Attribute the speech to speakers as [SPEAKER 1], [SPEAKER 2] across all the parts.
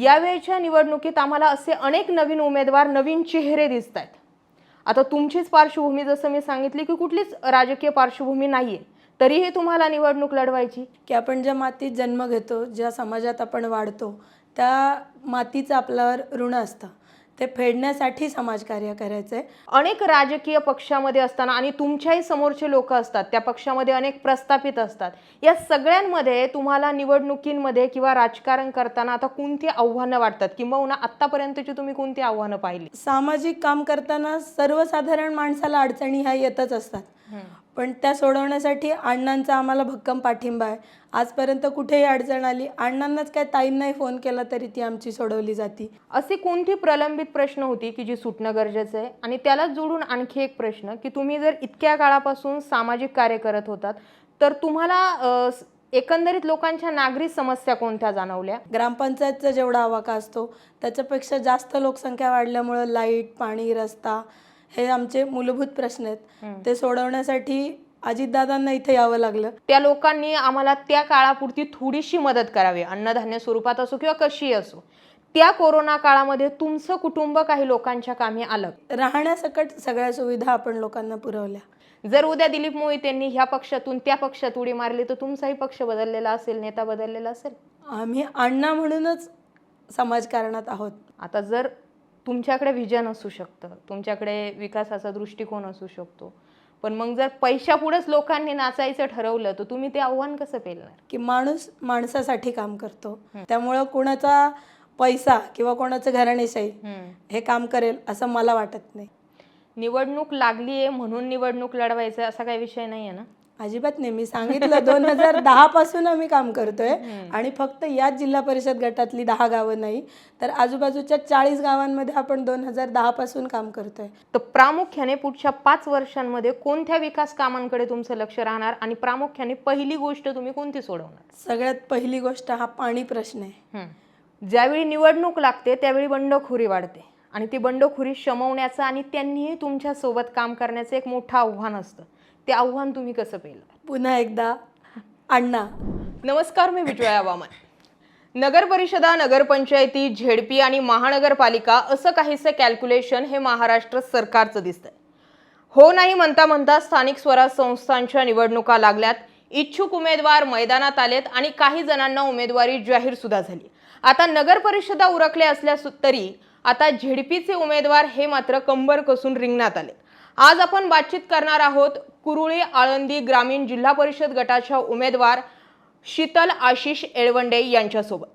[SPEAKER 1] यावेळच्या निवडणुकीत आम्हाला असे अनेक नवीन उमेदवार नवीन चेहरे दिसत आहेत आता तुमचीच पार्श्वभूमी जसं मी सांगितली की कुठलीच राजकीय पार्श्वभूमी नाही आहे तरीही तुम्हाला निवडणूक लढवायची?
[SPEAKER 2] की आपण ज्या मातीत जन्म घेतो ज्या समाजात आपण वाढतो त्या मातीचं आपल्यावर ऋण असतं. ते फेडण्यासाठी समाजकार्य करायचं आहे
[SPEAKER 1] अनेक राजकीय पक्षामध्ये असताना आणि तुमच्याही समोरचे लोक असतात त्या पक्षामध्ये अनेक प्रस्थापित असतात. या सगळ्यांमध्ये तुम्हाला निवडणुकींमध्ये किंवा राजकारण करताना आता कोणती आव्हानं वाटतात? किंबहुना आत्तापर्यंतची तुम्ही कोणती आव्हानं पाहिली?
[SPEAKER 2] सामाजिक काम करताना सर्वसाधारण माणसाला अडचणी ह्या येतच असतात. पण त्या सोडवण्यासाठी अण्णांचा आम्हाला भक्कम पाठिंबा आहे. आजपर्यंत कुठेही अडचण आली अण्णांनाच काय ताईंनाही फोन केला तरी ती आमची सोडवली जाती.
[SPEAKER 1] अशी कोणती प्रलंबित प्रश्न होती की जी सुटणं गरजेचं आहे? आणि त्याला जोडून आणखी एक प्रश्न की तुम्ही जर इतक्या काळापासून सामाजिक कार्य करत होतात तर तुम्हाला एकंदरीत लोकांच्या नागरी समस्या कोणत्या जाणवल्या?
[SPEAKER 2] ग्रामपंचायतचा जेवढा आवाका असतो त्याच्यापेक्षा जास्त लोकसंख्या वाढल्यामुळं लाइट पाणी रस्ता हे आमचे मूलभूत प्रश्न आहेत. ते सोडवण्यासाठी अजितदादांना इथे यावं लागलं.
[SPEAKER 1] त्या लोकांनी आम्हाला त्या काळापुरती थोडीशी मदत करावी. अन्नधान्य स्वरूपात असो किंवा कशी असो. त्या कोरोना काळामध्ये तुमचं कुटुंब काही लोकांच्या कामी आलं.
[SPEAKER 2] राहण्यासकट सगळ्या सुविधा आपण लोकांना पुरवल्या.
[SPEAKER 1] जर उद्या दिलीप मोहित यांनी ह्या पक्षातून त्या पक्षात उडी मारली तर तुमचाही पक्ष बदललेला असेल नेता बदललेला असेल?
[SPEAKER 2] आम्ही अण्णा म्हणूनच समाजकारणात आहोत.
[SPEAKER 1] आता जर तुमच्याकडे व्हिजन असू शकतं. तुमच्याकडे विकासाचा दृष्टिकोन असू शकतो. पण मग जर पैशापुढेच लोकांनी नाचायचं ठरवलं तर तुम्ही ते आव्हान कसं पेलणार?
[SPEAKER 2] की माणूस माणसासाठी काम करतो. त्यामुळं कुणाचा पैसा किंवा कोणाचं घराणेशाही हे. काम करेल असं मला वाटत नाही.
[SPEAKER 1] निवडणूक लागली आहे म्हणून निवडणूक लढवायचं असा काही विषय नाही आहे ना?
[SPEAKER 2] अजिबात नाही. मी सांगितलं दोन हजार दहा पासून आम्ही काम करतोय आणि फक्त याच जिल्हा परिषद गटातली दहा गावं नाही तर आजूबाजूच्या चाळीस गावांमध्ये आपण दोन हजार दहा पासून काम करतोय.
[SPEAKER 1] तर प्रामुख्याने पुढच्या पाच वर्षांमध्ये कोणत्या विकास कामांकडे तुमचं लक्ष राहणार आणि प्रामुख्याने पहिली गोष्ट तुम्ही कोणती सोडवणार?
[SPEAKER 2] सगळ्यात पहिली गोष्ट हा पाणी प्रश्न आहे.
[SPEAKER 1] ज्यावेळी निवडणूक लागते त्यावेळी बंडखोरी वाढते आणि ती बंडखोरी शमवण्याचं आणि त्यांनीही तुमच्यासोबत काम करण्याचं एक मोठं आव्हान असतं. ते आव्हान तुम्ही कसं पेलणार
[SPEAKER 2] पुन्हा एकदा अण्णा.
[SPEAKER 1] नमस्कार मी विजया वामन नगर परिषदा नगरपंचायती झेडपी आणि महानगरपालिका असं काहीसं कॅल्क्युलेशन हे महाराष्ट्र सरकारचं दिसतंय. हो नाही म्हणता म्हणता स्थानिक स्वराज संस्थांच्या निवडणुका लागल्यात. इच्छुक उमेदवार मैदानात आलेत आणि काही जणांना उमेदवारी जाहीर सुद्धा झाली. आता नगर परिषदा उरकल्या असल्या तरी आता झेडपीचे उमेदवार हे मात्र कंबर कसून रिंगणात आले आज आपण बातचीत करणार आहोत कुरुळी आळंदी ग्रामीण जिल्हा परिषद गटाच्या उमेदवार शीतल आशिष एळवंडे यांच्यासोबत.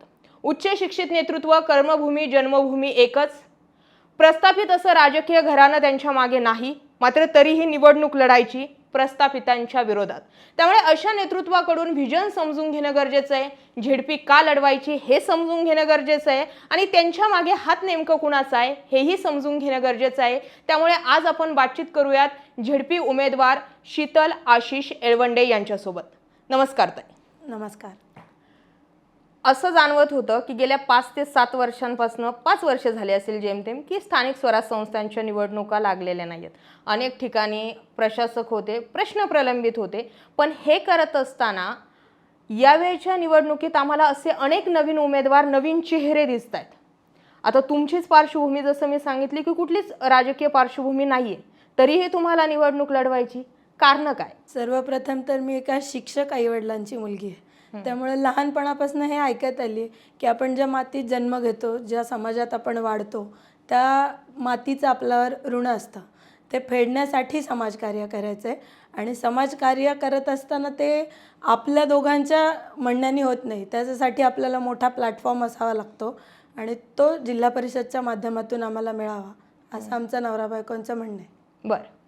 [SPEAKER 1] उच्च शिक्षित नेतृत्व कर्मभूमी जन्मभूमी एकच. प्रस्थापित असं राजकीय घराणं त्यांच्या मागे नाही मात्र तरीही निवडणूक लढायची. प्रस्थापितांच्या विरोधात. त्यामुळे अशा नेतृत्वाकडून व्हिजन समजून घेणं गरजेचं आहे. झेडपी का लढवायची हे समजून घेणं गरजेचं आहे. आणि त्यांच्या मागे हात नेमकं कुणाचा आहे हेही समजून घेणं गरजेचं आहे. त्यामुळे आज आपण बातचीत करूयात झेडपी उमेदवार शीतल आशिष एळवंडे यांच्यासोबत. नमस्कार ताई.
[SPEAKER 2] नमस्कार.
[SPEAKER 1] असं जाणवत होतं की गेल्या पाच ते सात वर्षांपासून पाच वर्ष झाले असेल जेमतेम की स्थानिक स्वराज संस्थांच्या निवडणुका लागलेल्या नाही आहेत अनेक ठिकाणी प्रशासक होते प्रश्न प्रलंबित होते. पण हे करत असताना यावेळच्या निवडणुकीत आम्हाला असे अनेक नवीन उमेदवार नवीन चेहरे दिसत आहेत आता तुमचीच पार्श्वभूमी जसं मी सांगितली की कुठलीच राजकीय पार्श्वभूमी नाही आहे तरीही तुम्हाला निवडणूक लढवायची कारणं काय?
[SPEAKER 2] सर्वप्रथम तर मी एका शिक्षक आईवडिलांची मुलगी आहे. त्यामुळे लहानपणापासून हे ऐकत आली की आपण ज्या मातीत जन्म घेतो ज्या समाजात आपण वाढतो त्या मातीचं आपल्यावर ऋण असतं. ते फेडण्यासाठी समाजकार्य करायचं आहे आणि समाजकार्य करत असताना ते आपल्या दोघांच्या म्हणण्याने होत नाही. त्याच्यासाठी आपल्याला मोठा प्लॅटफॉर्म असावा लागतो आणि तो जिल्हा परिषदच्या माध्यमातून आम्हाला मिळावा असं आमचं नवरा बायकोंचं म्हणणं आहे.
[SPEAKER 1] बरं.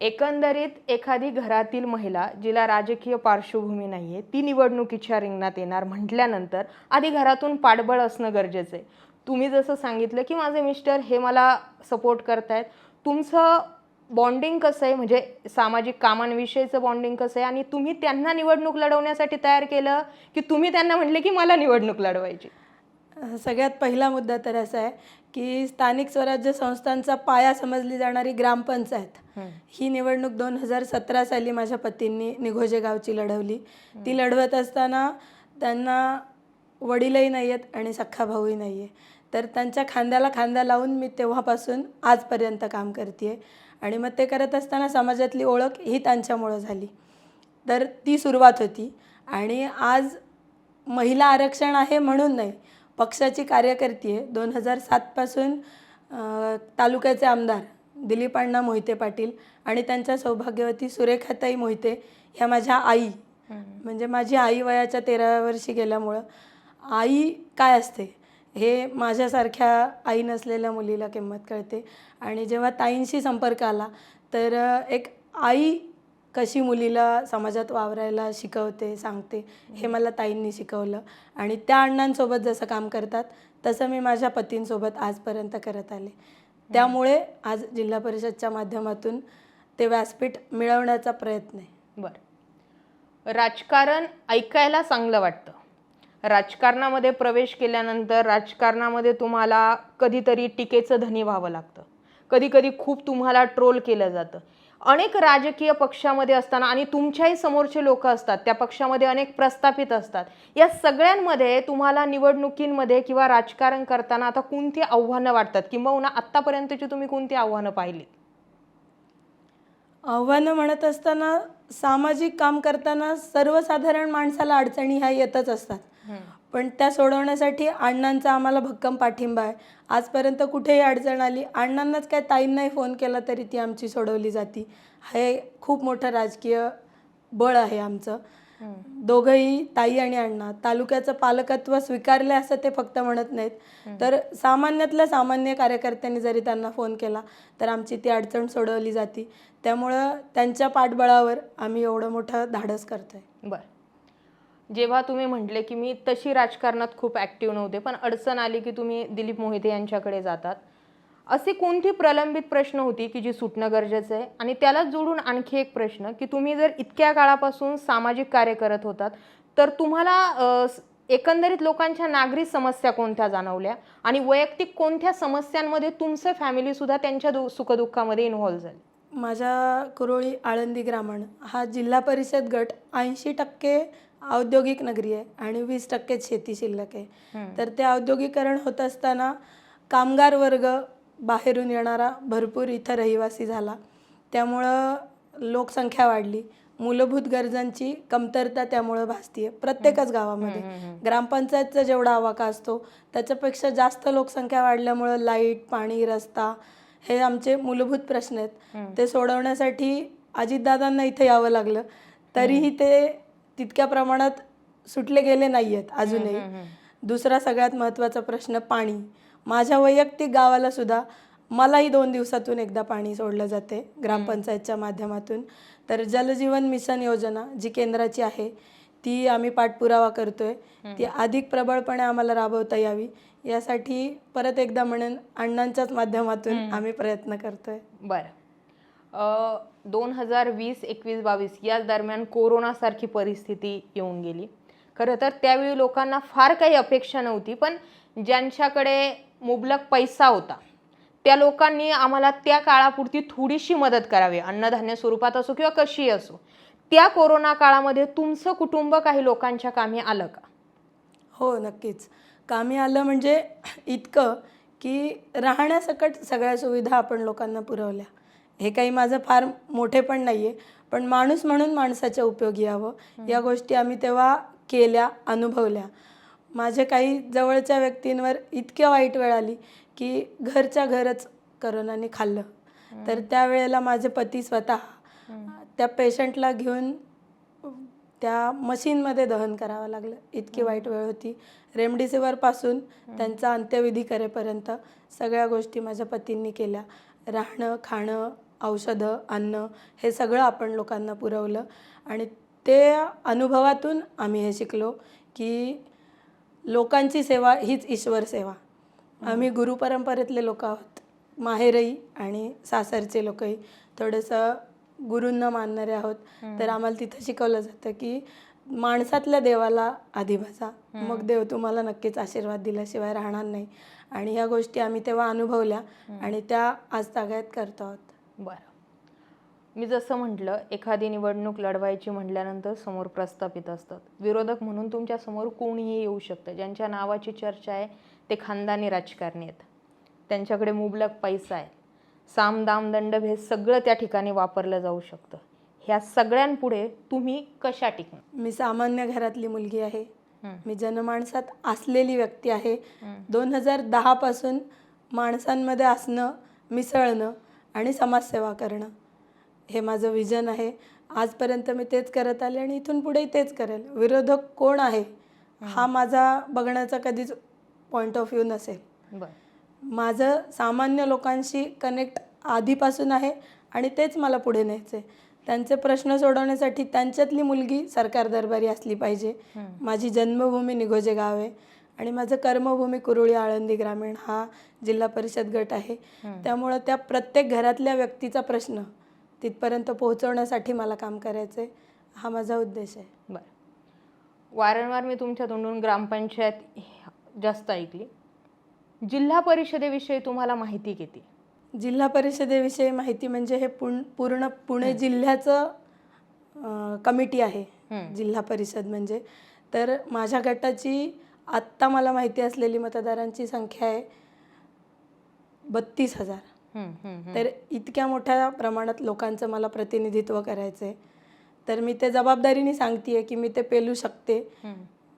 [SPEAKER 1] एकंदरीत एखादी घरातील महिला जिला राजकीय पार्श्वभूमी नाही आहे ती निवडणुकीच्या रिंगणात येणार म्हटल्यानंतर आधी घरातून पाठबळ असणं गरजेचं आहे. तुम्ही जसं सांगितलं की माझे मिस्टर हे मला सपोर्ट करतायत. तुमचं बॉन्डिंग कसं आहे? म्हणजे सामाजिक कामांविषयीचं बॉन्डिंग कसं आहे? आणि तुम्ही त्यांना निवडणूक लढवण्यासाठी तयार केलं की तुम्ही त्यांना म्हटले की मला निवडणूक लढवायची?
[SPEAKER 2] सगळ्यात पहिला मुद्दा तर असा आहे की स्थानिक स्वराज्य संस्थांचा पाया समजली जाणारी ग्रामपंचायत. ही. निवडणूक दोन हजार सतरा साली माझ्या पतींनी निघोजे गावची लढवली. ती लढवत असताना त्यांना वडीलही नाही आहेत आणि सख्खा भाऊही नाही आहे तर त्यांच्या खांद्याला खांदा लावून मी तेव्हापासून आजपर्यंत काम करते आहे आणि मग ते करत असताना समाजातली ओळख ही त्यांच्यामुळं झाली. तर ती सुरुवात होती. आणि आज महिला आरक्षण आहे म्हणून नाही पक्षाची कार्यकर्ती आहे. दोन हजार सातपासून तालुक्याचे आमदार दिलीप अण्णा मोहिते पाटील आणि त्यांच्या सौभाग्यवती सुरेखाताई मोहिते ह्या माझ्या आई. म्हणजे माझी आई वयाच्या तेराव्या वर्षी गेल्यामुळं आई काय असते हे माझ्यासारख्या आई नसलेल्या मुलीला किंमत कळते. आणि जेव्हा ताईंशी संपर्क आला तर एक आई कशी मुलीला समाजात वावरायला शिकवते सांगते हे मला ताईंनी शिकवलं. आणि त्या अण्णांसोबत जसं काम करतात तसं मी माझ्या पतींसोबत आजपर्यंत करत आले. त्यामुळे आज जिल्हा परिषदच्या माध्यमातून ते व्यासपीठ मिळवण्याचा प्रयत्न आहे.
[SPEAKER 1] बरं. राजकारण ऐकायला चांगलं वाटतं. राजकारणामध्ये प्रवेश केल्यानंतर राजकारणामध्ये तुम्हाला कधीतरी टीकेचं धनी व्हावं लागतं. कधी कधी खूप तुम्हाला ट्रोल केलं जातं. अनेक राजकीय पक्षामध्ये असताना आणि तुमच्याही समोरचे लोक असतात त्या पक्षामध्ये अनेक प्रस्थापित असतात. या सगळ्यांमध्ये तुम्हाला निवडणुकींमध्ये किंवा राजकारण करताना आता कोणती आव्हानं वाटतात? किंबहुना आत्तापर्यंतची तुम्ही कोणती आव्हानं पाहिली?
[SPEAKER 2] आव्हानं म्हणत असताना सामाजिक काम करताना सर्वसाधारण माणसाला अडचणी ह्या येतच असतात. पण त्या सोडवण्यासाठी अण्णांचा आम्हाला भक्कम पाठिंबा आहे. आजपर्यंत कुठेही अडचण आली अण्णांनाच काय ताईंनाही फोन केला तरी ती आमची सोडवली जाती. हे खूप मोठं राजकीय बळ आहे आमचं. दोघंही ताई आणि अण्णा तालुक्याचं पालकत्व स्वीकारले असं ते फक्त म्हणत नाहीत. तर सामान्यातल्या सामान्य कार्यकर्त्यांनी जरी त्यांना फोन केला तर आमची ती अडचण सोडवली जाती. त्यामुळं त्यांच्या पाठबळावर आम्ही एवढं मोठं धाडस करतोय.
[SPEAKER 1] बर. जेव्हा तुम्ही म्हटले की मी तशी राजकारणात खूप ॲक्टिव्ह नव्हते पण अडचण आली की तुम्ही दिलीप मोहिते यांच्याकडे जातात. असे कोणती प्रलंबित प्रश्न होती की जी सुटणं गरजेचं आहे? आणि त्याला जोडून आणखी एक प्रश्न की तुम्ही जर इतक्या काळापासून सामाजिक कार्य करत होतात तर तुम्हाला एकंदरीत लोकांच्या नागरी समस्या कोणत्या जाणवल्या? आणि वैयक्तिक कोणत्या समस्यांमध्ये तुमचं फॅमिलीसुद्धा त्यांच्या दु सुखदुःखामध्ये इन्व्हॉल्व झाली?
[SPEAKER 2] माझ्या कुरोळी आळंदी ग्रामण हा जिल्हा परिषद गट ऐंशी टक्के औद्योगिक नगरी आहे आणि वीस टक्के शेती शिल्लक आहे. तर ते औद्योगिकरण होत असताना कामगार वर्ग बाहेरून येणारा भरपूर इथं रहिवासी झाला. त्यामुळं लोकसंख्या वाढली. मूलभूत गरजांची कमतरता त्यामुळं भासतीये प्रत्येकच गावामध्ये. ग्रामपंचायतचा जेवढा आवाका असतो त्याच्यापेक्षा जास्त लोकसंख्या वाढल्यामुळं लाइट पाणी रस्ता हे आमचे मूलभूत प्रश्न आहेत. ते सोडवण्यासाठी अजितदादांना इथे यावं लागलं. तरीही ते तितक्या प्रमाणात सुटले गेले नाही आहेत अजूनही दुसरा सगळ्यात महत्त्वाचा प्रश्न पाणी. माझ्या वैयक्तिक गावाला सुद्धा मलाही दोन दिवसातून एकदा पाणी सोडलं जाते ग्रामपंचायतच्या माध्यमातून. तर जलजीवन मिशन योजना जी केंद्राची आहे ती आम्ही पाठपुरावा करतोय. ती अधिक प्रबळपणे आम्हाला राबवता यावी. यासाठी परत एकदा म्हणेन अण्णांच्याच माध्यमातून आम्ही प्रयत्न करतोय.
[SPEAKER 1] बरं. दोन हजार वीस एकवीस बावीस या दरम्यान कोरोनासारखी परिस्थिती येऊन गेली. खरं तर त्यावेळी लोकांना फार काही अपेक्षा नव्हती पण ज्यांच्याकडे मुबलक पैसा होता त्या लोकांनी आम्हाला त्या काळापुरती थोडीशी मदत करावी. अन्नधान्य स्वरूपात असो किंवा कशी असो त्या कोरोना काळामध्ये तुमचं कुटुंब काही लोकांच्या कामी आलं का?
[SPEAKER 2] हो नक्कीच. कामी आलं म्हणजे इतकं की राहण्यासकट सगळ्या सुविधा आपण लोकांना पुरवल्या. हे काही माझं फार मोठे पण नाही आहे पण माणूस म्हणून माणसाच्या उपयोगी यावं. या गोष्टी आम्ही तेव्हा केल्या अनुभवल्या. माझे काही जवळच्या व्यक्तींवर इतक्या वाईट वेळ आली की घरच्या घरच करोनाने खाल्लं. तर त्यावेळेला माझे पती स्वतः त्या पेशंटला घेऊन त्या मशीनमध्ये दहन करावं लागलं. इतकी वाईट वेळ होती. रेमडेसिवीरपासून त्यांचा अंत्यविधी करेपर्यंत सगळ्या गोष्टी माझ्या पतींनी केल्या. राहणं खाणं औषधं अन्न हे सगळं आपण लोकांना पुरवलं. आणि ते अनुभवातून आम्ही हे शिकलो की लोकांची सेवा हीच ईश्वर सेवा. आम्ही गुरुपरंपरेतले लोक आहोत. माहेरही आणि सासरचे लोकही थोडंसं गुरूंना मानणारे आहोत. तर आम्हाला तिथं शिकवलं जातं की माणसातल्या देवाला आधी भजा मग देव तुम्हाला नक्कीच आशीर्वाद दिल्याशिवाय राहणार नाही. आणि ह्या गोष्टी आम्ही तेव्हा अनुभवल्या आणि त्या आज तागायत करतो आहोत.
[SPEAKER 1] बरं. मी जसं म्हटलं एखादी निवडणूक लढवायची म्हटल्यानंतर समोर प्रस्थापित असतात. विरोधक म्हणून तुमच्यासमोर कोणीही येऊ शकतं. ज्यांच्या नावाची चर्चा आहे ते खानदानी राजकारणी आहेत. त्यांच्याकडे मुबलक पैसा आहे. साम दाम दंड भेद सगळं त्या ठिकाणी वापरलं जाऊ शकतं. ह्या सगळ्यांपुढे तुम्ही कशा टिकणार?
[SPEAKER 2] मी सामान्य घरातली मुलगी आहे.
[SPEAKER 1] हं.
[SPEAKER 2] मी जनमानसात असलेली व्यक्ती आहे. दोन हजार दहापासून माणसांमध्ये असणं मिसळणं आणि समाजसेवा करणं. हे माझं विजन आहे. आजपर्यंत मी तेच करत आले आणि इथून पुढेही तेच करेल. विरोधक कोण आहे? हा माझा बघण्याचा कधीच पॉईंट ऑफ व्ह्यू नसेल. माझं सामान्य लोकांशी कनेक्ट आधीपासून आहे आणि तेच मला पुढे न्यायचं आहे त्यांचे प्रश्न सोडवण्यासाठी त्यांच्यातली मुलगी सरकार दरबारी असली पाहिजे. माझी जन्मभूमी निघोजे गाव आहे. आणि माझं कर्मभूमी कुरुळी आळंदी ग्रामीण हा जिल्हा परिषद गट आहे. त्यामुळं त्या प्रत्येक घरातल्या व्यक्तीचा प्रश्न तिथपर्यंत पोहोचवण्यासाठी मला काम करायचं आहे हा माझा उद्देश आहे.
[SPEAKER 1] बरं. वारंवार मी तुमच्या तोंडून ग्रामपंचायत जास्त ऐकली. जिल्हा परिषदेविषयी तुम्हाला माहिती किती?
[SPEAKER 2] जिल्हा परिषदेविषयी माहिती म्हणजे हे पुण पूर्ण पुणे जिल्ह्याचं कमिटी आहे. जिल्हा परिषद म्हणजे. तर माझ्या गटाची आत्ता मला माहिती असलेली मतदारांची संख्या आहे बत्तीस हजार. तर इतक्या मोठ्या प्रमाणात लोकांचं मला प्रतिनिधित्व करायचं आहे. तर मी ते जबाबदारीने सांगते की मी ते पेलू शकते.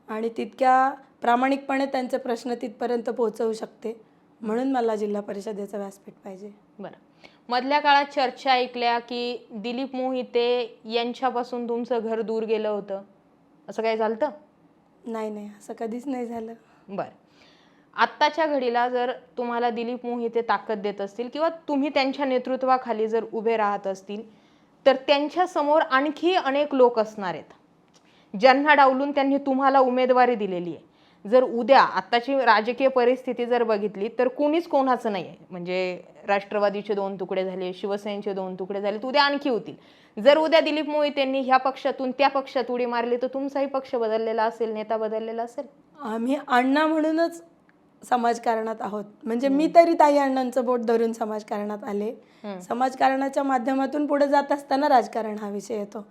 [SPEAKER 2] आणि तितक्या प्रामाणिकपणे त्यांचे प्रश्न तिथपर्यंत पोहोचवू शकते. म्हणून मला जिल्हा परिषदेचं व्यासपीठ पाहिजे.
[SPEAKER 1] बरं. मधल्या काळात चर्चा ऐकल्या की दिलीप मोहिते यांच्यापासून तुमचं घर दूर गेलं होतं. असं काय झालं
[SPEAKER 2] नाही नाही असं कधीच नाही झालं.
[SPEAKER 1] बरं. आत्ताच्या घडीला जर तुम्हाला दिलीप मोहिते ताकद देत असतील किंवा तुम्ही त्यांच्या नेतृत्वाखाली जर उभे राहत असतील तर त्यांच्यासमोर आणखी अनेक लोक असणार आहेत. ज्यांना डावलून त्यांनी तुम्हाला उमेदवारी दिलेली आहे. जर उद्या आत्ताची राजकीय परिस्थिती जर बघितली तर कोणीच कोणाचं नाही आहे म्हणजे राष्ट्रवादीचे दोन तुकडे झाले शिवसेनेचे दोन तुकडे झाले तर उद्या आणखी होतील. जर उद्या दिलीप मोहितेंनी ह्या पक्षातून त्या पक्षात उडी मारली तर तुमचाही पक्ष बदललेला असेल नेता बदललेला असेल?
[SPEAKER 2] आम्ही अण्णा म्हणूनच समाजकारणात आहोत. म्हणजे मी तरी ताई अण्णांचं बोट धरून समाजकारणात आले. समाजकारणाच्या माध्यमातून पुढे जात असताना राजकारण हा विषय येतो.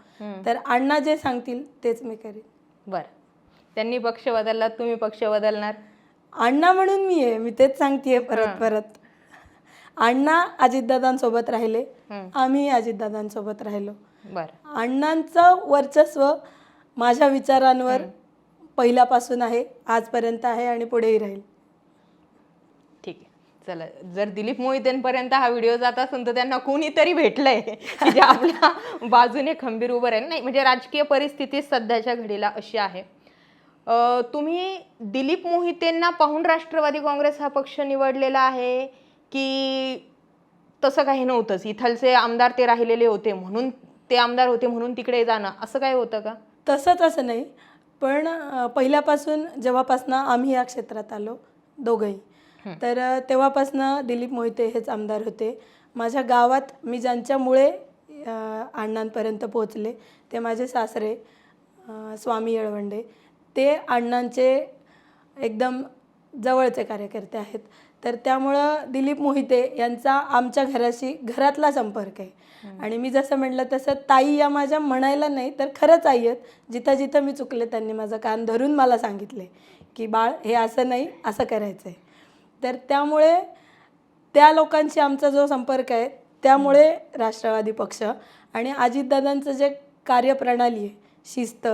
[SPEAKER 2] तर अण्णा जे सांगतील तेच मी करीन.
[SPEAKER 1] बर. त्यांनी पक्ष बदलला तुम्ही पक्ष बदलणार.
[SPEAKER 2] अण्णा म्हणून मी आहे मी तेच सांगतेय परत परत. अण्णा अजितदादांसोबत राहिले आम्ही अजितदादांसोबत राहिलो.
[SPEAKER 1] बर.
[SPEAKER 2] अण्णांचं वर्चस्व माझ्या विचारांवर पहिल्यापासून आहे आजपर्यंत आहे आणि पुढेही राहील.
[SPEAKER 1] ठीक आहे. चला जर दिलीप मोहितेंपर्यंत हा व्हिडिओ जात असेल तर त्यांना कोणीतरी भेटलंय. की जे आपल्या बाजूने खंबीर उभं राहील. नाही म्हणजे राजकीय परिस्थिती सध्याच्या घडीला अशी आहे. तुम्ही दिलीप मोहितेंना पाहून राष्ट्रवादी काँग्रेस हा पक्ष निवडलेला आहे की तसं काही नव्हतंच? इथलचे आमदार ते राहिलेले होते म्हणून ते आमदार होते म्हणून तिकडे जाणं. असं काय होतं का?
[SPEAKER 2] तसंच असं नाही. पण पहिल्यापासून जेव्हापासनं आम्ही या क्षेत्रात आलो दोघंही तर तेव्हापासनं दिलीप मोहिते हेच आमदार होते. माझ्या गावात मी ज्यांच्यामुळे अण्णांपर्यंत पोहोचले ते माझे सासरे स्वामी येळवंडे. ते अण्णांचे एकदम जवळचे कार्यकर्ते आहेत. तर त्यामुळं दिलीप मोहिते यांचा आमच्या घराशी घरातला संपर्क आहे. आणि मी जसं म्हटलं तसं ताई या माझ्या म्हणायला नाही तर खरंच आई आहेत. जिथं जिथं मी चुकले त्यांनी माझं कान धरून मला सांगितले की बाळ हे असं नाही असं करायचं आहे तर त्यामुळे त्या लोकांशी आमचा जो संपर्क आहे त्यामुळे राष्ट्रवादी पक्ष आणि अजितदादांचं जे कार्यप्रणाली आहे शिस्त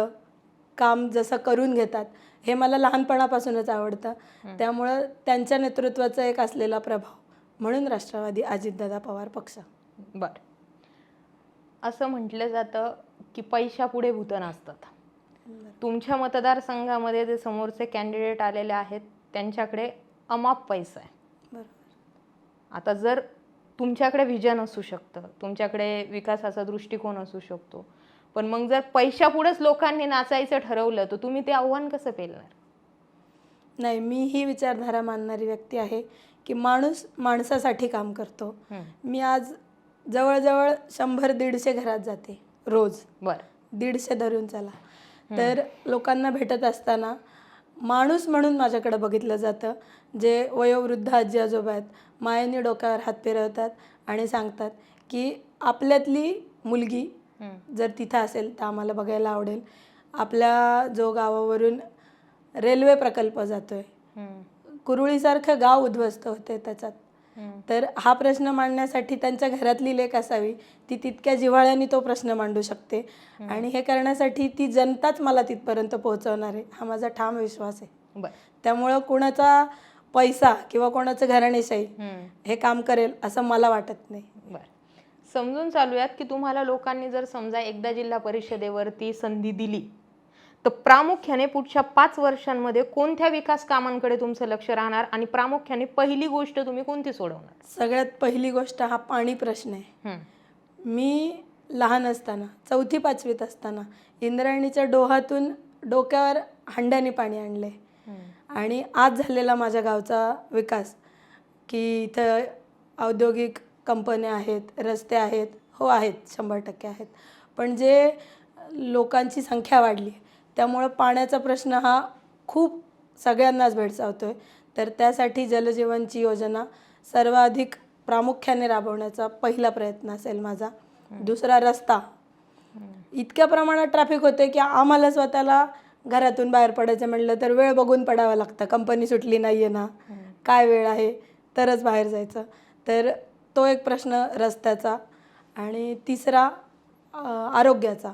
[SPEAKER 2] काम जसं करून घेतात हे मला लहानपणापासूनच आवडतं. त्यामुळं त्यांच्या नेतृत्वाचा एक असलेला प्रभाव म्हणून राष्ट्रवादी अजितदादा पवार पक्ष.
[SPEAKER 1] बर. असं म्हटलं जातं की पैशापुढे भूतं नसतात तुमच्या मतदारसंघामध्ये जे समोरचे कॅन्डिडेट आलेले आहेत त्यांच्याकडे अमाप पैसा आहे.
[SPEAKER 2] बरोबर.
[SPEAKER 1] आता जर तुमच्याकडे व्हिजन असू शकतं तुमच्याकडे विकासाचा दृष्टिकोन असू शकतो पण मग जर पैशापुढेच लोकांनी नाचायचं ठरवलं तर तुम्ही ते आव्हान कसं पेलणार?
[SPEAKER 2] नाही मी ही विचारधारा मानणारी व्यक्ती आहे की माणूस माणसासाठी काम करतो. मी आज जवळजवळ शंभर दीडशे घरात जाते रोज.
[SPEAKER 1] बर.
[SPEAKER 2] दीडशे धरून चला. तर लोकांना भेटत असताना माणूस म्हणून माझ्याकडे बघितलं जातं जे वयोवृद्ध आजी आजोबा आहेत मायेने डोक्यावर हात फिरवतात आणि सांगतात की आपल्यातली मुलगी. जर तिथं असेल तर आम्हाला बघायला आवडेल. आपल्या जो गावावरून रेल्वे प्रकल्प जातोय. कुरुळीसारखं गाव उद्ध्वस्त होते त्याच्यात. तर हा प्रश्न मांडण्यासाठी त्यांच्या घरातली लेख असावी. ती तितक्या जिव्हाळ्याने तो प्रश्न मांडू शकते. आणि हे करण्यासाठी ती जनताच मला तिथपर्यंत पोहोचवणार आहे. हा माझा ठाम विश्वास आहे. त्यामुळं कोणाचा पैसा किंवा कोणाचं घराणेशाही. हे काम करेल असं मला वाटत नाही.
[SPEAKER 1] समजून चालूयात की तुम्हाला लोकांनी जर समजा एकदा जिल्हा परिषदेवरती संधी दिली तर प्रामुख्याने पुढच्या पाच वर्षांमध्ये कोणत्या विकास कामांकडे तुमचं लक्ष राहणार आणि प्रामुख्याने पहिली गोष्ट तुम्ही कोणती सोडवणार
[SPEAKER 2] सगळ्यात पहिली गोष्ट हा पाणी प्रश्न आहे. मी लहान असताना चौथी पाचवीत असताना इंद्रायणीच्या डोहातून डोक्यावर हंड्याने पाणी आणले. आणि आज झालेला माझ्या गावचा विकास की इथं औद्योगिक कंपन्या आहेत रस्ते आहेत हो आहेत शंभर टक्के आहेत. पण जे लोकांची संख्या वाढली त्यामुळं पाण्याचा प्रश्न हा खूप सगळ्यांनाच भेडसावतो आहे तर त्यासाठी जलजीवनची योजना सर्वाधिक प्रामुख्याने राबवण्याचा पहिला प्रयत्न असेल माझा. दुसरा रस्ता. इतक्या प्रमाणात ट्रॅफिक होते की आम्हाला स्वतःला घरातून बाहेर पडायचं म्हटलं तर वेळ बघून पडावं लागतं. कंपनी सुटली नाही आहे ना काय वेळ आहे? तरच बाहेर जायचं. तर तो एक प्रश्न रस्त्याचा आणि तिसरा आरोग्याचा.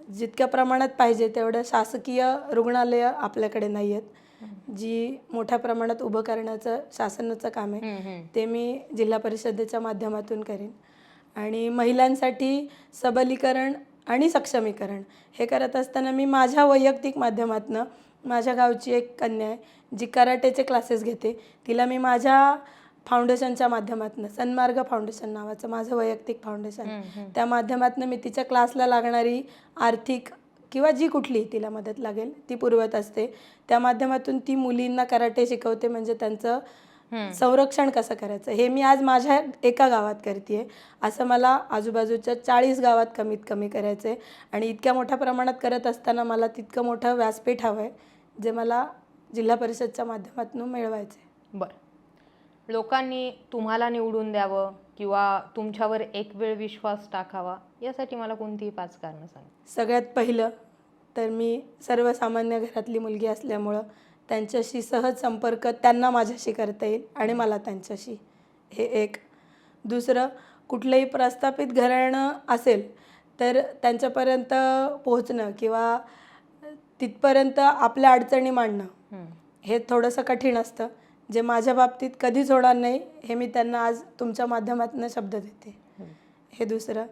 [SPEAKER 2] जितक्या प्रमाणात पाहिजे तेवढं शासकीय रुग्णालयं आपल्याकडे नाही आहेत जी मोठ्या प्रमाणात उभं करण्याचं शासनाचं काम आहे. ते मी जिल्हा परिषदेच्या माध्यमातून करेन. आणि महिलांसाठी सबलीकरण आणि सक्षमीकरण हे करत असताना मी माझ्या वैयक्तिक माध्यमातनं माझ्या गावची एक कन्या आहे जी कराटेचे क्लासेस घेते. तिला मी माझ्या फाउंडेशनच्या माध्यमातून सन्मार्ग फाउंडेशन नावाचं माझं वैयक्तिक फाउंडेशन. त्या माध्यमातून मी तिच्या क्लासला लागणारी आर्थिक किंवा जी कुठली तिला मदत लागेल ती पुरवत असते. त्या माध्यमातून ती मुलींना कराटे शिकवते म्हणजे त्यांचं संरक्षण कसं करायचं? हे मी आज माझ्या एका गावात करते असं मला आजूबाजूच्या चाळीस गावात कमीत कमी करायचं आहे आणि इतक्या मोठ्या प्रमाणात करत असताना मला तितकं मोठं व्यासपीठ हवं आहे जे मला जिल्हा परिषदच्या माध्यमातून मिळवायचं आहे
[SPEAKER 1] बर. लोकांनी तुम्हाला निवडून द्यावं किंवा तुमच्यावर एक वेळ विश्वास टाकावा यासाठी मला कोणतीही पाच कारणं सांग.
[SPEAKER 2] सगळ्यात पहिलं तर मी सर्वसामान्य घरातली मुलगी असल्यामुळं त्यांच्याशी सहज संपर्क त्यांना माझ्याशी करता येईल आणि मला त्यांच्याशी. हे एक. दुसरं कुठलंही प्रस्थापित घराणं असेल तर त्यांच्यापर्यंत पोहोचणं किंवा तिथपर्यंत आपल्या अडचणी मांडणं हे. थोडंसं कठीण असतं. जे माझ्या बाबतीत कधीच होणार नाही हे मी त्यांना आज तुमच्या माध्यमातून शब्द देते. हे दुसरं.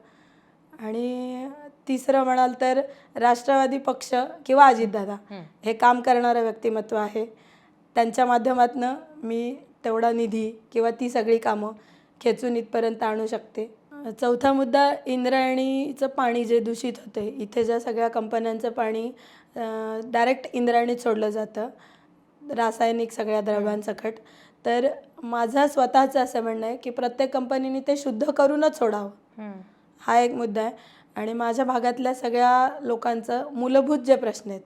[SPEAKER 2] आणि तिसरं म्हणाल तर राष्ट्रवादी पक्ष किंवा अजितदादा हे. काम करणारं व्यक्तिमत्व आहे. त्यांच्या माध्यमातून मी तेवढा निधी किंवा ती सगळी कामं खेचून इथपर्यंत आणू शकते. चौथा मुद्दा इंद्रायणीचं पाणी जे दूषित होते इथे ज्या सगळ्या कंपन्यांचं पाणी डायरेक्ट इंद्रायणीत सोडलं जातं. रासायनिक सगळ्या द्रव्यांसकट तर माझं स्वतःचं असं म्हणणं आहे की प्रत्येक कंपनीने ते शुद्ध करूनच सोडावं. हा एक मुद्दा आहे. आणि माझ्या भागातल्या सगळ्या लोकांचं मूलभूत जे प्रश्न आहेत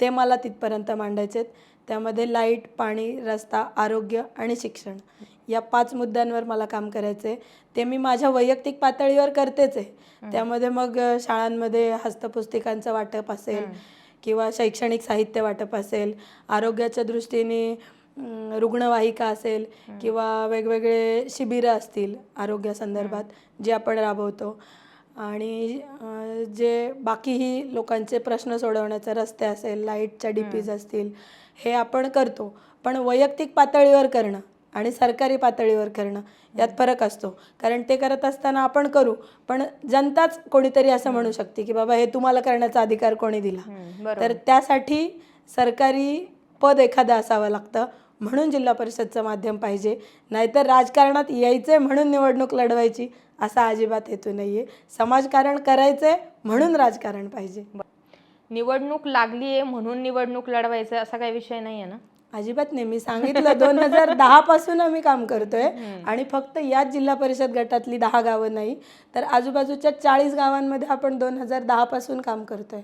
[SPEAKER 2] ते मला तिथपर्यंत मांडायचे आहेत. त्यामध्ये लाइट पाणी रस्ता आरोग्य आणि शिक्षण या पाच मुद्द्यांवर मला काम करायचं आहे ते मी माझ्या वैयक्तिक पातळीवर करतेच आहे. त्यामध्ये मग शाळांमध्ये हस्तपुस्तिकांचं वाटप असेल किंवा शैक्षणिक साहित्य वाटप असेल आरोग्याच्या दृष्टीने रुग्णवाहिका असेल किंवा वेगवेगळे शिबिरं असतील आरोग्यासंदर्भात जे आपण राबवतो. आणि जे बाकीही लोकांचे प्रश्न सोडवण्याचे रस्ते असेल लाईटच्या डीपीज असतील हे आपण करतो. पण वैयक्तिक पातळीवर करणं आणि सरकारी पातळीवर करणं यात फरक असतो. कारण ते करत असताना आपण करू पण जनताच कोणीतरी असं म्हणू शकते की बाबा हे तुम्हाला करण्याचा अधिकार कोणी दिला? तर त्यासाठी सरकारी पद एखादं असावं लागतं. म्हणून जिल्हा परिषदचं माध्यम पाहिजे. नाहीतर राजकारणात यायचंय म्हणून निवडणूक लढवायची असा अजिबात हेतू नाहीये. समाजकारण करायचंय म्हणून राजकारण पाहिजे.
[SPEAKER 1] निवडणूक लागली आहे म्हणून निवडणूक लढवायचं असा काही विषय नाही आहे ना?
[SPEAKER 2] अजिबात नाही. मी सांगितलं दोन हजार दहा पासून आम्ही काम करतोय आणि फक्त याच जिल्हा परिषद गटातली दहा गावं नाही तर आजूबाजूच्या चाळीस गावांमध्ये आपण दोन हजार दहा पासून काम करतोय.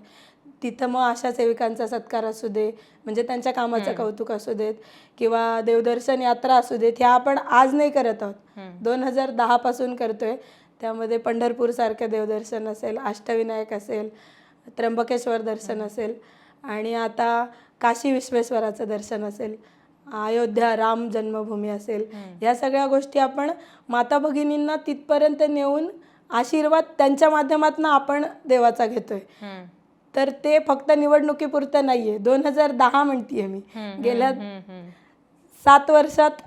[SPEAKER 2] तिथं मग आशा सेविकांचा सत्कार असू दे म्हणजे त्यांच्या कामाचं कौतुक असू देत किंवा देवदर्शन यात्रा असू देत ह्या आपण आज नाही करत आहोत. दोन हजार दहा पासून करतोय. त्यामध्ये पंढरपूरसारखं देवदर्शन असेल अष्टविनायक असेल त्र्यंबकेश्वर दर्शन असेल. आणि आता काशी विश्वेश्वराचं दर्शन असेल अयोध्या राम जन्मभूमी असेल या सगळ्या गोष्टी आपण माता भगिनींना तिथपर्यंत नेऊन आशीर्वाद त्यांच्या माध्यमातून आपण देवाचा घेतोय. तर ते फक्त निवडणुकीपुरतं नाहीये. दोन हजार दहा म्हणतीये मी. गेल्या सात वर्षात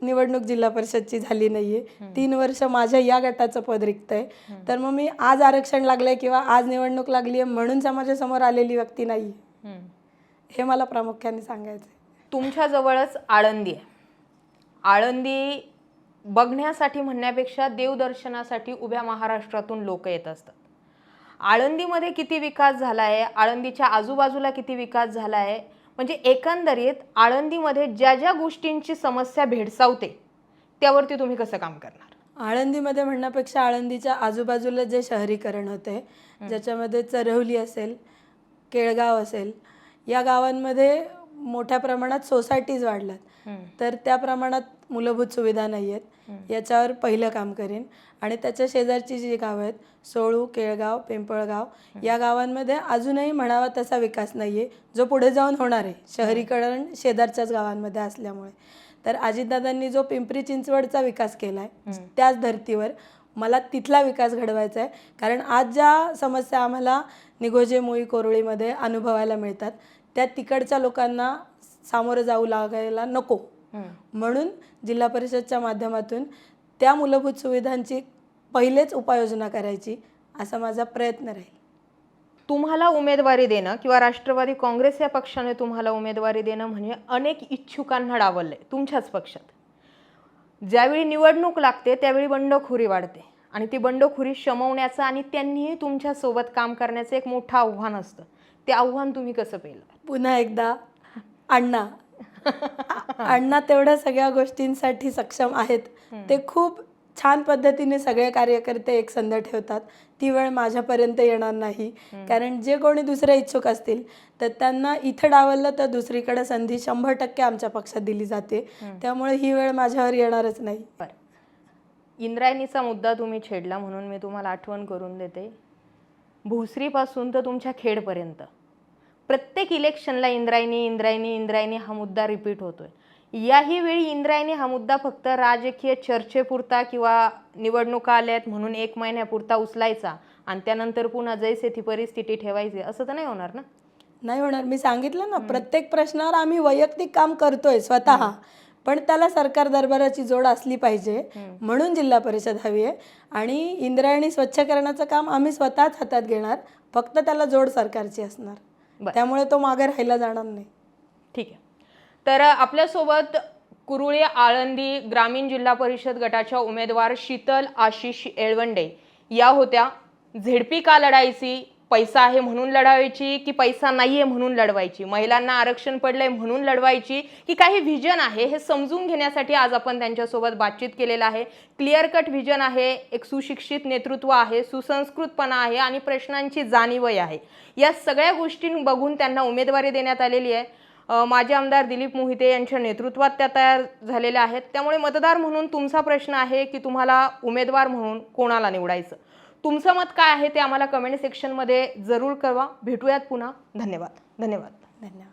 [SPEAKER 2] निवडणूक जिल्हा परिषदची झाली नाहीये. तीन वर्ष माझ्या या गटाचं पद रिक्त आहे तर मग मी आज आरक्षण लागलंय किंवा आज निवडणूक लागली आहे म्हणून समाजासमोर आलेली व्यक्ती नाही हे मला प्रामुख्याने सांगायचं आहे
[SPEAKER 1] तुमच्या जवळच आळंदी आहे. आळंदी बघण्यासाठी म्हणण्यापेक्षा देवदर्शनासाठी उभ्या महाराष्ट्रातून लोक येत असतात. आळंदीमध्ये किती विकास झाला आहे आळंदीच्या आजूबाजूला किती विकास झाला आहे म्हणजे एकंदरीत आळंदीमध्ये ज्या ज्या गोष्टींची समस्या भेडसावते त्यावरती तुम्ही कसं काम करणार?
[SPEAKER 2] आळंदीमध्ये म्हणण्यापेक्षा आळंदीच्या आजूबाजूला जे शहरीकरण होते ज्याच्यामध्ये चरवली असेल केळगाव असेल या गावांमध्ये मोठ्या प्रमाणात सोसायटीज वाढल्यात. तर त्या प्रमाणात मूलभूत सुविधा नाही आहेत याच्यावर पहिलं काम करेन. आणि त्याच्या शेजारची जी गावं आहेत सोळू केळगाव पिंपळगाव या गावांमध्ये अजूनही म्हणावा तसा विकास नाही आहे जो पुढे जाऊन होणार आहे शहरीकरण शेजारच्याच गावांमध्ये असल्यामुळे. तर अजितदादांनी जो पिंपरी चिंचवडचा विकास केला आहे त्याच धर्तीवर मला तिथला विकास घडवायचा आहे कारण आज ज्या समस्या आम्हाला निगोजे मोई कोरोळीमध्ये अनुभवायला मिळतात त्या तिकडच्या लोकांना सामोरं जाऊ लागायला नको. म्हणून जिल्हा परिषदच्या माध्यमातून त्या मूलभूत सुविधांची पहिलेच उपाययोजना करायची असा माझा प्रयत्न राहील.
[SPEAKER 1] तुम्हाला उमेदवारी देणं किंवा राष्ट्रवादी काँग्रेस या पक्षाने तुम्हाला उमेदवारी देणं म्हणजे अनेक इच्छुकांना डावललंय तुमच्याच पक्षात. ज्यावेळी निवडणूक लागते त्यावेळी बंडखोरी वाढते आणि ती बंडखोरी शमवण्याचं आणि त्यांनीही तुमच्यासोबत काम करण्याचं एक मोठं आव्हान असतं. ते आव्हान तुम्ही कसं पेलं
[SPEAKER 2] पुन्हा एकदा अण्णा. अण्णा तेवढ्या सगळ्या गोष्टींसाठी सक्षम आहेत. ते खूप छान पद्धतीने सगळे कार्यकर्ते एक संध ठेवतात. ती वेळ माझ्यापर्यंत येणार नाही. कारण जे कोणी दुसरे इच्छुक असतील तर त्यांना इथं डावललं तर दुसरीकडे संधी शंभर टक्के आमच्या पक्षात दिली जाते. त्यामुळे ही वेळ माझ्यावर येणारच नाही.
[SPEAKER 1] इंद्रायणीचा मुद्दा तुम्ही छेडला म्हणून मी तुम्हाला आठवण करून देते. भोसरीपासून तर तुमच्या खेडपर्यंत. प्रत्येक इलेक्शनला इंद्रायणी इंद्रायणी इंद्रायणी हा मुद्दा रिपीट होतोय. याही वेळी इंद्रायणी हा मुद्दा फक्त राजकीय चर्चेपुरता किंवा निवडणुका आल्यात म्हणून एक महिन्यापुरता उचलायचा आणि त्यानंतर पुन्हा जैसे ती परिस्थिती ठेवायची असं तर नाही होणार ना?
[SPEAKER 2] नाही होणार. मी सांगितलं ना प्रत्येक प्रश्नावर आम्ही वैयक्तिक काम करतोय स्वतः. पण त्याला सरकार दरबाराची जोड असली पाहिजे. म्हणून जिल्हा परिषद हवी आहे. आणि इंद्रायणी स्वच्छकरणाचं काम आम्ही स्वतःच हातात घेणार. फक्त त्याला जोड सरकारची असणार. त्यामुळे तो मागे राहायला जाणार नाही.
[SPEAKER 1] ठीक आहे. तर आपल्यासोबत कुरुळे आळंदी ग्रामीण जिल्हा परिषद गटाच्या उमेदवार शीतल आशिष येळवंडे या होत्या. झेडपी का लढायची? पैसा आहे म्हणून लढवायची की पैसा नाहीये म्हणून लढवायची? महिलांना आरक्षण पडलंय म्हणून लढवायची? की काही व्हिजन आहे? हे समजून घेण्यासाठी आज आपण त्यांच्यासोबत बातचीत केलेलं आहे. क्लिअर कट व्हिजन आहे एक सुशिक्षित नेतृत्व आहे सुसंस्कृतपणा आहे आणि प्रश्नांची जाणीवही आहे. या सगळ्या गोष्टी बघून त्यांना उमेदवारी देण्यात आलेली आहे. माझे माजी आमदार दिलीप मोहिते यांच्या नेतृत्वात त्या तयार झालेल्या आहेत. त्यामुळे मतदार म्हणून तुमचा प्रश्न आहे की तुम्हाला उमेदवार म्हणून कोणाला निवडायचं? तुमचं मत काय आहे ते आम्हाला कमेंट सेक्शनमध्ये जरूर कळवा. भेटूयात पुन्हा. धन्यवाद. धन्यवाद.
[SPEAKER 2] धन्यवाद.